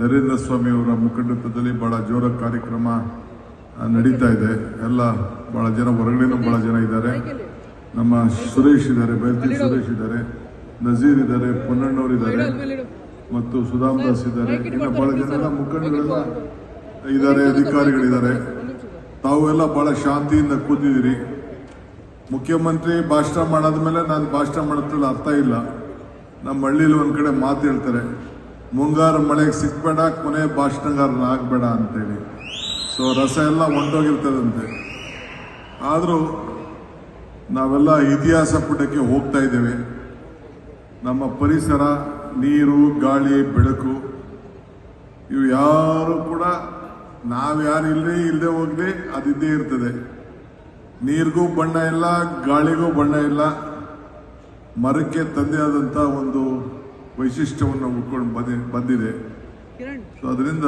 ನರೇಂದ್ರ ಸ್ವಾಮಿ ಅವರ ಮುಖಂಡತ್ವದಲ್ಲಿ ಬಹಳ ಜೋರ ಕಾರ್ಯಕ್ರಮ ನಡೀತಾ ಇದೆ. ಎಲ್ಲ ಬಹಳ ಜನ, ಹೊರಗಡೆನೂ ಬಹಳ ಜನ ಇದ್ದಾರೆ. ನಮ್ಮ ಸುರೇಶ್ ಇದ್ದಾರೆ ಬೈತಿ ಸುರೇಶ್ ಇದ್ದಾರೆ, ನಜೀರ್ ಇದ್ದಾರೆ, ಪೊನ್ನಣ್ಣವ್ರು ಇದ್ದಾರೆ, ಮತ್ತು ಸುಧಾಮ್ ದಾಸ್ ಇದ್ದಾರೆ. ಇನ್ನು ಬಹಳ ಜನ ಮುಖಂಡಗಳೆಲ್ಲ ಇದ್ದಾರೆ, ಅಧಿಕಾರಿಗಳಿದ್ದಾರೆ. ತಾವು ಎಲ್ಲ ಬಹಳ ಶಾಂತಿಯಿಂದ ಕೂತಿದ್ದೀರಿ. ಮುಖ್ಯಮಂತ್ರಿ ಭಾಷಣ ಮಾಡಾದ್ಮೇಲೆ ನಾನು ಭಾಷಣ ಮಾಡೋದ್ರಲ್ಲಿ ಅರ್ಥ ಇಲ್ಲ. ನಮ್ಮ ಹಳ್ಳಿಲಿ ಒಂದು ಕಡೆ ಮಾತು ಹೇಳ್ತಾರೆ. ಮುಂಗಾರು ಮಳೆಗೆ ಸಿಕ್ಬೇಡ, ಕೊನೆ ಭಾಷಣಗಾರನ ಆಗಬೇಡ ಅಂತೇಳಿ. ಸೊ ರಸ ಎಲ್ಲ ಹೊಂಟೋಗಿರ್ತದಂತೆ ಆದರೂ ನಾವೆಲ್ಲ ಇತಿಹಾಸ ಪುಟಕ್ಕೆ ಹೋಗ್ತಾ ಇದ್ದೇವೆ. ನಮ್ಮ ಪರಿಸರ, ನೀರು, ಗಾಳಿ, ಬೆಳಕು, ಇವು ಯಾರು ಕೂಡ ನಾವು ಯಾರು ಇಲ್ಲದೆ ಇಲ್ಲದೆ ಹೋಗಲಿ, ಅದಿದ್ದೇ ಇರ್ತದೆ. ನೀರಿಗೂ ಬಣ್ಣ ಇಲ್ಲ, ಗಾಳಿಗೂ ಬಣ್ಣ ಇಲ್ಲ. ಮರಕ್ಕೆ ತಂದೆ ಒಂದು ವೈಶಿಷ್ಟ್ಯವನ್ನು ಉಳ್ಕೊಂಡು ಬಂದಿ ಬಂದಿದೆ. ಸೊ ಅದರಿಂದ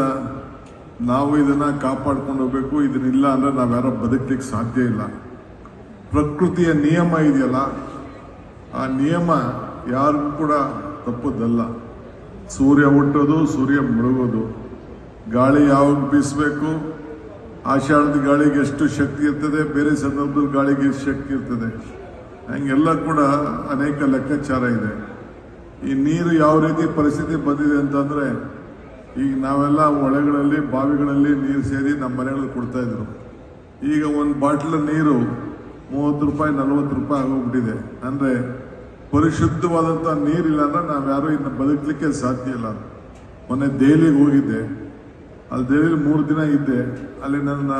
ನಾವು ಇದನ್ನು ಕಾಪಾಡ್ಕೊಂಡು ಹೋಗಬೇಕು. ಇದನ್ನಿಲ್ಲ ಅಂದರೆ ನಾವ್ಯಾರೋ ಬದುಕಲಿಕ್ಕೆ ಸಾಧ್ಯ ಇಲ್ಲ. ಪ್ರಕೃತಿಯ ನಿಯಮ ಇದೆಯಲ್ಲ ಆ ನಿಯಮ ಯಾರಿಗೂ ಕೂಡ ತಪ್ಪದಲ್ಲ. ಸೂರ್ಯ ಹುಟ್ಟೋದು ಸೂರ್ಯ ಮುಳುಗೋದು. ಗಾಳಿ ಯಾವಾಗ ಬೀಸಬೇಕು? ಆಷಾಢದ ಗಾಳಿಗೆ ಎಷ್ಟು ಶಕ್ತಿ ಇರ್ತದೆ? ಬೇರೆ ಸಂದರ್ಭದಲ್ಲಿ ಗಾಳಿಗೆ ಎಷ್ಟು ಶಕ್ತಿ ಇರ್ತದೆ? ಹಂಗೆಲ್ಲ ಕೂಡ ಅನೇಕ ಲೆಕ್ಕಾಚಾರ ಇದೆ. ಈ ನೀರು ಯಾವ ರೀತಿ ಪರಿಸ್ಥಿತಿ ಬಂದಿದೆ ಅಂತಂದ್ರೆ, ಈಗ ನಾವೆಲ್ಲ ಹೊಳೆಗಳಲ್ಲಿ, ಬಾವಿಗಳಲ್ಲಿ ನೀರು ಸೇರಿ ನಮ್ಮ ಮನೆಗಳಲ್ಲಿ ಕೊಡ್ತಾ ಇದ್ರು. ಈಗ ಒಂದು ಬಾಟ್ಲ ನೀರು ಮೂವತ್ತು ರೂಪಾಯಿ, ನಲ್ವತ್ತು ರೂಪಾಯಿ ಆಗೋಗ್ಬಿಟ್ಟಿದೆ. ಅಂದ್ರೆ ಪರಿಶುದ್ಧವಾದಂಥ ನೀರಿಲ್ಲ ಅಂದ್ರೆ ನಾವ್ಯಾರು ಇನ್ನು ಬದುಕಲಿಕ್ಕೆ ಸಾಧ್ಯ ಇಲ್ಲ. ಮೊನ್ನೆ ದೆಹಲಿಗೆ ಹೋಗಿದ್ದೆ. ಅಲ್ಲಿ ದೆಹಲಿಲಿ ಮೂರು ದಿನ ಇದ್ದೆ. ಅಲ್ಲಿ ನನ್ನ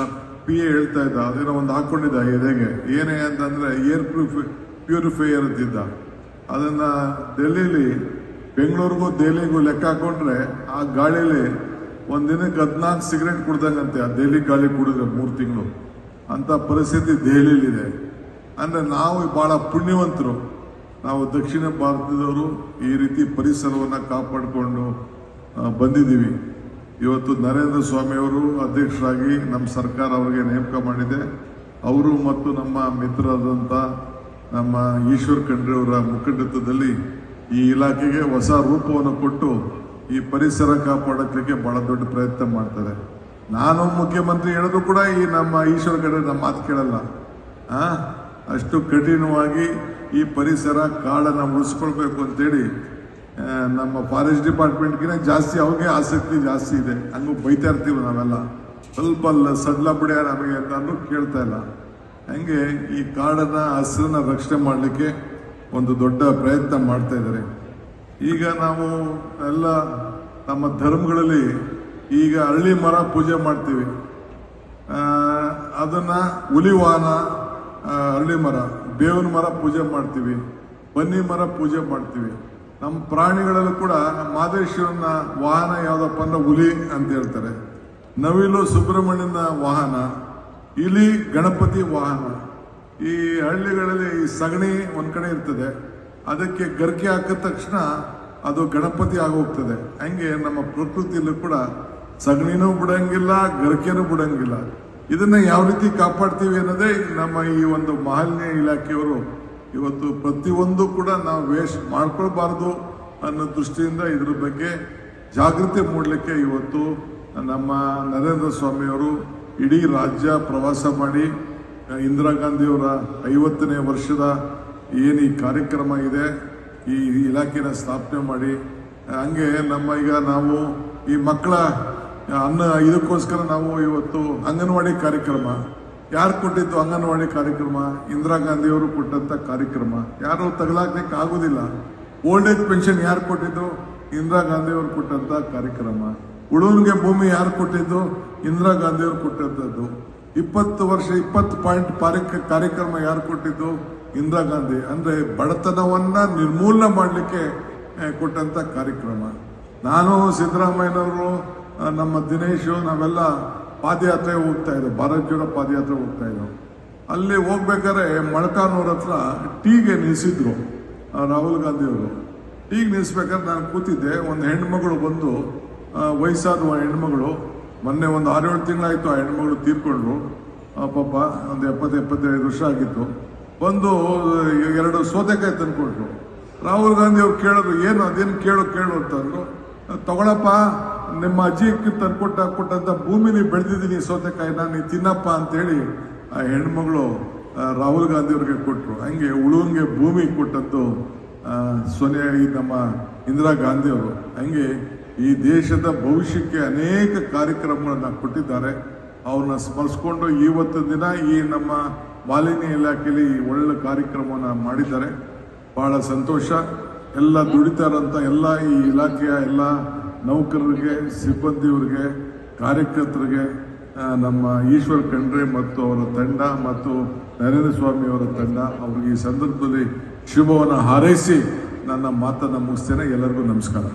ಪಿ ಎ ಹೇಳ್ತಾ ಇದ್ದ, ಅದೇನೋ ಒಂದು ಹಾಕೊಂಡಿದ್ದ ಎದೆಗೆ. ಏನೇ ಅಂತಂದ್ರೆ, ಏರ್ ಪ್ಯೂರಿಫೈ ಪ್ಯೂರಿಫೈಯರ್ ಅಂತಿದ್ದ. ಅದನ್ನ ಡೆಲ್ಲಿಲಿ ಬೆಂಗಳೂರಿಗೂ ದೆಹಲಿಗೂ ಲೆಕ್ಕ ಹಾಕೊಂಡ್ರೆ ಆ ಗಾಳಿಲಿ ಒಂದ್ ದಿನಕ್ಕೆ ಹದಿನಾಲ್ಕು ಸಿಗರೇಟ್ ಕುಡ್ದಂಗಂತೆ. ಆ ದೆಹಲಿ ಗಾಳಿ ಕುಡಿದ್ರೆ ಮೂರು ತಿಂಗಳು. ಅಂತ ಪರಿಸ್ಥಿತಿ ದೆಹಲಿಲಿದೆ. ಅಂದ್ರೆ ನಾವು ಬಹಳ ಪುಣ್ಯವಂತರು. ನಾವು ದಕ್ಷಿಣ ಭಾರತದವರು ಈ ರೀತಿ ಪರಿಸರವನ್ನು ಕಾಪಾಡಿಕೊಂಡು ಬಂದಿದ್ದೀವಿ. ಇವತ್ತು ನರೇಂದ್ರ ಸ್ವಾಮಿ ಅವರು ಅಧ್ಯಕ್ಷರಾಗಿ ನಮ್ಮ ಸರ್ಕಾರ ಅವರಿಗೆ ನೇಮಕ ಮಾಡಿದೆ. ಅವರು ಮತ್ತು ನಮ್ಮ ಮಿತ್ರರಾದಂಥ ನಮ್ಮ ಈಶ್ವರ್ ಖಂಡ್ರೆ ಅವರ ಮುಖಂಡತ್ವದಲ್ಲಿ ಈ ಇಲಾಖೆಗೆ ಹೊಸ ರೂಪವನ್ನು ಕೊಟ್ಟು ಈ ಪರಿಸರ ಕಾಪಾಡೋಕ್ಕೆ ಬಹಳ ದೊಡ್ಡ ಪ್ರಯತ್ನ ಮಾಡ್ತಾರೆ. ನಾನು ಮುಖ್ಯಮಂತ್ರಿ ಹೇಳಿದ್ರು ಕೂಡ ಈ ನಮ್ಮ ಈಶ್ವರ್ ಖಂಡ್ರೆ ನಮ್ಮ ಮಾತು ಕೇಳಲ್ಲ. ಅಷ್ಟು ಕಠಿಣವಾಗಿ ಈ ಪರಿಸರ ಕಾಡನ್ನು ಉಳಿಸ್ಕೊಳ್ಬೇಕು ಅಂತೇಳಿ ನಮ್ಮ ಫಾರೆಸ್ಟ್ ಡಿಪಾರ್ಟ್ಮೆಂಟ್ಗಿನ ಜಾಸ್ತಿ ಅವ್ರಿಗೆ ಆಸಕ್ತಿ ಜಾಸ್ತಿ ಇದೆ. ಹಂಗೂ ಬೈತಾ ಇರ್ತೀವಿ ನಾವೆಲ್ಲ. ಸ್ವಲ್ಪ ಸಡ್ಲ ಬಿಡ ನಮಗೆ ಅಂತ ಅಂದ್ರೂ ಕೇಳ್ತಾ ಇಲ್ಲ. ಹಂಗೆ ಈ ಕಾಡನ್ನ ಹಸಿರನ್ನ ರಕ್ಷಣೆ ಮಾಡಲಿಕ್ಕೆ ಒಂದು ದೊಡ್ಡ ಪ್ರಯತ್ನ ಮಾಡ್ತಾ ಇದ್ದಾರೆ. ಈಗ ನಾವು ಎಲ್ಲ ನಮ್ಮ ಧರ್ಮಗಳಲ್ಲಿ ಈಗ ಹಳ್ಳಿ ಮರ ಪೂಜೆ ಮಾಡ್ತೀವಿ. ಅದನ್ನು ಹುಲಿವಾನ ಹಳ್ಳಿ ಮರ, ಬೇವಿನ ಮರ ಪೂಜೆ ಮಾಡ್ತೀವಿ, ಬನ್ನಿ ಮರ ಪೂಜೆ ಮಾಡ್ತೀವಿ. ನಮ್ಮ ಪ್ರಾಣಿಗಳಲ್ಲೂ ಕೂಡ ಮಾದೇಶ್ವರನ ವಾಹನ ಯಾವುದಪ್ಪ ಅಂದ್ರೆ ಹುಲಿ ಅಂತ ಹೇಳ್ತಾರೆ. ನವಿಲು ಸುಬ್ರಹ್ಮಣ್ಯನ ವಾಹನ ಇಲಿ ಗಣಪತಿ ವಾಹನ. ಈ ಹಳ್ಳಿಗಳಲ್ಲಿ ಈ ಸಗಣಿ ಒಂದು ಕಡೆ ಇರ್ತದೆ. ಅದಕ್ಕೆ ಗರ್ಕೆ ಹಾಕಿದ ತಕ್ಷಣ ಅದು ಗಣಪತಿ ಆಗೋಗ್ತದೆ. ಹಂಗೆ ನಮ್ಮ ಪ್ರಕೃತಿಯಲ್ಲೂ ಕೂಡ ಸಗಣಿನೂ ಬಿಡಂಗಿಲ್ಲ, ಗರ್ಕೆನೂ ಬಿಡಂಗಿಲ್ಲ. ಇದನ್ನ ಯಾವ ರೀತಿ ಕಾಪಾಡ್ತೀವಿ ಅನ್ನೋದೇ ನಮ್ಮ ಈ ಒಂದು ಮಾಲಿನ್ಯ ಇಲಾಖೆಯವರು ಇವತ್ತು ಪ್ರತಿಯೊಂದು ಕೂಡ ನಾವು ವೇಸ್ಟ್ ಮಾಡ್ಕೊಳ್ಬಾರ್ದು ಅನ್ನೋ ದೃಷ್ಟಿಯಿಂದ ಇದ್ರ ಬಗ್ಗೆ ಜಾಗೃತಿ ಮೂಡಲಿಕ್ಕೆ ಇವತ್ತು ನಮ್ಮ ನರೇಂದ್ರ ಸ್ವಾಮಿಯವರು ಇಡೀ ರಾಜ್ಯ ಪ್ರವಾಸ ಮಾಡಿ, ಇಂದಿರಾ ಗಾಂಧಿಯವರ ಐವತ್ತನೇ ವರ್ಷದ ಏನು ಈ ಕಾರ್ಯಕ್ರಮ ಇದೆ, ಈ ಇಲಾಖೆನ ಸ್ಥಾಪನೆ ಮಾಡಿ, ಹಂಗೆ ನಮ್ಮ ಈಗ ನಾವು ಈ ಮಕ್ಕಳ, ಅನ್ನ ಇದಕ್ಕೋಸ್ಕರ ನಾವು ಇವತ್ತು ಅಂಗನವಾಡಿ ಕಾರ್ಯಕ್ರಮ, ಯಾರು ಕೊಟ್ಟಿದ್ದು ಅಂಗನವಾಡಿ ಕಾರ್ಯಕ್ರಮ? ಇಂದಿರಾ ಗಾಂಧಿಯವರು ಕೊಟ್ಟಂಥ ಕಾರ್ಯಕ್ರಮ. ಯಾರು ತಗಲಾಕ್ಲಿಕ್ಕೆ ಆಗೋದಿಲ್ಲ. ಓಲ್ಡ್ ಏಜ್ ಪೆನ್ಷನ್ ಯಾರು ಕೊಟ್ಟಿದ್ದು ಇಂದಿರಾ ಗಾಂಧಿಯವರು ಕೊಟ್ಟಂಥ ಕಾರ್ಯಕ್ರಮ. ಉಳುವನ್ಗೆ ಭೂಮಿ ಯಾರು ಕೊಟ್ಟಿದ್ದು? ಇಂದಿರಾ ಗಾಂಧಿಯವರು ಕೊಟ್ಟಿದ್ದದ್ದು. ಇಪ್ಪತ್ತು ವರ್ಷ, ಇಪ್ಪತ್ತು ಪಾಯಿಂಟ್ ಕಾರ್ಯಕ್ರಮ ಯಾರು ಕೊಟ್ಟಿದ್ದು? ಇಂದಿರಾ ಗಾಂಧಿ. ಅಂದ್ರೆ ಬಡತನವನ್ನ ನಿರ್ಮೂಲನೆ ಮಾಡಲಿಕ್ಕೆ ಕೊಟ್ಟಂತ ಕಾರ್ಯಕ್ರಮ. ನಾನು ಸಿದ್ದರಾಮಯ್ಯನವರು ನಮ್ಮ ದಿನೇಶು, ನಾವೆಲ್ಲ ಪಾದಯಾತ್ರೆ ಹೋಗ್ತಾ ಇದ್ದೋ ಭಾರತ ಜೋಡೋ ಪಾದಯಾತ್ರೆ ಹೋಗ್ತಾ ಇದ್ದೋ ಅಲ್ಲಿ ಹೋಗ್ಬೇಕಾದ್ರೆ ಮೊಳಕಾನೂರ ಹತ್ರ ಟೀಗೆ ನಿಲ್ಲಿಸಿದ್ರು ರಾಹುಲ್ ಗಾಂಧಿಯವರು. ಟೀಗೆ ನಿಲ್ಲಿಸ್ಬೇಕಾದ್ರೆ ನಾನು ಕೂತಿದ್ದೆ. ಒಂದು ಹೆಣ್ಮಗಳು ಬಂದು ವಯಸ್ಸಾದ ಹೆಣ್ಮಗಳು. ಮೊನ್ನೆ ಒಂದು ಆರೇಳು ತಿಂಗಳಾಯಿತು ಆ ಹೆಣ್ಮಗಳು ತೀರ್ಕೊಂಡ್ರು. ಪಾಪ ಒಂದು ಎಪ್ಪತ್ತು, ಎಪ್ಪತ್ತೈದು ವರ್ಷ ಆಗಿತ್ತು. ಬಂದು ಎರಡು ಸೌತೆಕಾಯಿ ತಂದುಕೊಟ್ರು. ರಾಹುಲ್ ಗಾಂಧಿ ಅವ್ರು ಕೇಳಿದ್ರು, ಏನು, ಅದೇನು ಕೇಳು ಕೇಳು ಅಂತಂದ್ರು. ತಗೊಳಪ್ಪ, ನಿಮ್ಮ ಅಜ್ಜಿಗೆ ತಂದ್ಕೊಟ್ಟ, ಕೊಟ್ಟಂತ ಭೂಮಿಲಿ ಬೆಳೆದಿದ್ದೀನಿ ಸೌತೆಕಾಯಿನ ನೀ ತಿನ್ನಪ್ಪ ಅಂತೇಳಿ ಆ ಹೆಣ್ಮಗಳು ರಾಹುಲ್ ಗಾಂಧಿ ಅವ್ರಿಗೆ ಕೊಟ್ಟರು ಹಂಗೆ ಉಳುವಂಗೆ ಭೂಮಿ ಕೊಟ್ಟದ್ದು ಸೋನಿಯಾ ನಮ್ಮ ಇಂದಿರಾ ಗಾಂಧಿ ಅವರು. ಹಂಗೆ ಈ ದೇಶದ ಭವಿಷ್ಯಕ್ಕೆ ಅನೇಕ ಕಾರ್ಯಕ್ರಮಗಳನ್ನು ಕೊಟ್ಟಿದ್ದಾರೆ. ಅವ್ರನ್ನ ಸ್ಮರಿಸ್ಕೊಂಡು ಇವತ್ತು ದಿನ ಈ ನಮ್ಮ ಮಾಲಿನ್ಯ ಇಲಾಖೆಯಲ್ಲಿ ಈ ಒಳ್ಳೆ ಕಾರ್ಯಕ್ರಮವನ್ನು ಮಾಡಿದ್ದಾರೆ. ಬಹಳ ಸಂತೋಷ. ಎಲ್ಲ ದುಡಿತಾರಂತ ಎಲ್ಲ ಈ ಇಲಾಖೆಯ ಎಲ್ಲ ನೌಕರರಿಗೆ, ಸಿಬ್ಬಂದಿಯವರಿಗೆ, ಕಾರ್ಯಕರ್ತರಿಗೆ ನಮ್ಮ ಈಶ್ವರ್ ಖಂಡ್ರೆ ಮತ್ತು ಅವರ ತಂಡ ಮತ್ತು ನರೇಂದ್ರ ಸ್ವಾಮಿ ಅವರ ತಂಡ ಅವ್ರಿಗೆ ಈ ಸಂದರ್ಭದಲ್ಲಿ ಶುಭವನ್ನು ಹಾರೈಸಿ ನನ್ನ ಮಾತನ್ನು ಮುಗಿಸ್ತೇನೆ. ಎಲ್ಲರಿಗೂ ನಮಸ್ಕಾರ.